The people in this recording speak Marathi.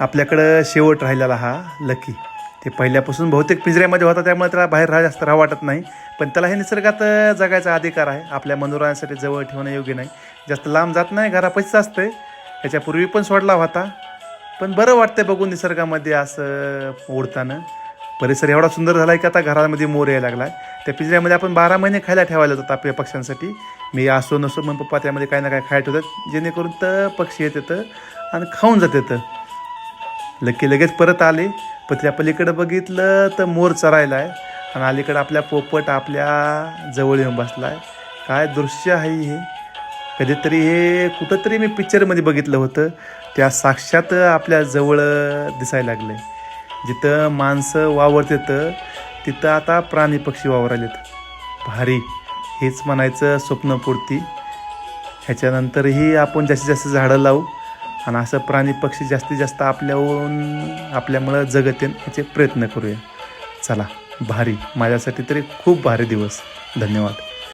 आपल्याकडं शेवट राहिलेला हा लकी. ते पहिल्यापासून बहुतेक पिंजऱ्यामध्ये होता त्यामुळे त्याला बाहेर राहा जास्त राहा वाटत नाही. पण त्याला हे निसर्गात जगायचा अधिकार आहे. आपल्या मनोरंजनासाठी जवळ ठेवणं योग्य नाही. जास्त लांब जात नाही घरापाशीच असतंय. याच्यापूर्वी पण सोडला होता. पण बरं वाटतं बघून निसर्गामध्ये असं उडताना परिसर एवढा सुंदर झाला आहे की आता घरामध्ये मोर यायला लागला त्या पिंजऱ्यामध्ये आपण बारा महिने खायला ठेवायला जातो आपल्या पक्ष्यांसाठी. मी असो नसो मग पप्पा त्यामध्ये काही ना काही खायला ठेवतात. जेणेकरून तर पक्षी येत येतं आणि खाऊन जात येतं. लगे लगेच परत आले. पण त्या पलीकडं बघितलं तर मोर चरायला आहे आणि अलीकडं आपल्या पोपट आपल्या जवळ येऊन बसला आहे काय दृश्य आहे हे? कधीतरी हे कुठंतरी मी पिक्चरमध्ये बघितलं होतं. त्या साक्षात आपल्या जवळ दिसायला लागलं जिथं माणसं वावरतेत तिथं आता प्राणी पक्षी वावरालेत भारी. हेच म्हणायचं स्वप्नपूर्ती ह्याच्यानंतरही आपण जास्तीत जास्त झाडं लावू. आणि असं प्राणी पक्षी जास्तीत जास्त आपल्याहून आपल्यामुळं जगत याचे प्रयत्न करूया. चला भारी. माझ्यासाठी तरी खूप भारी दिवस. धन्यवाद.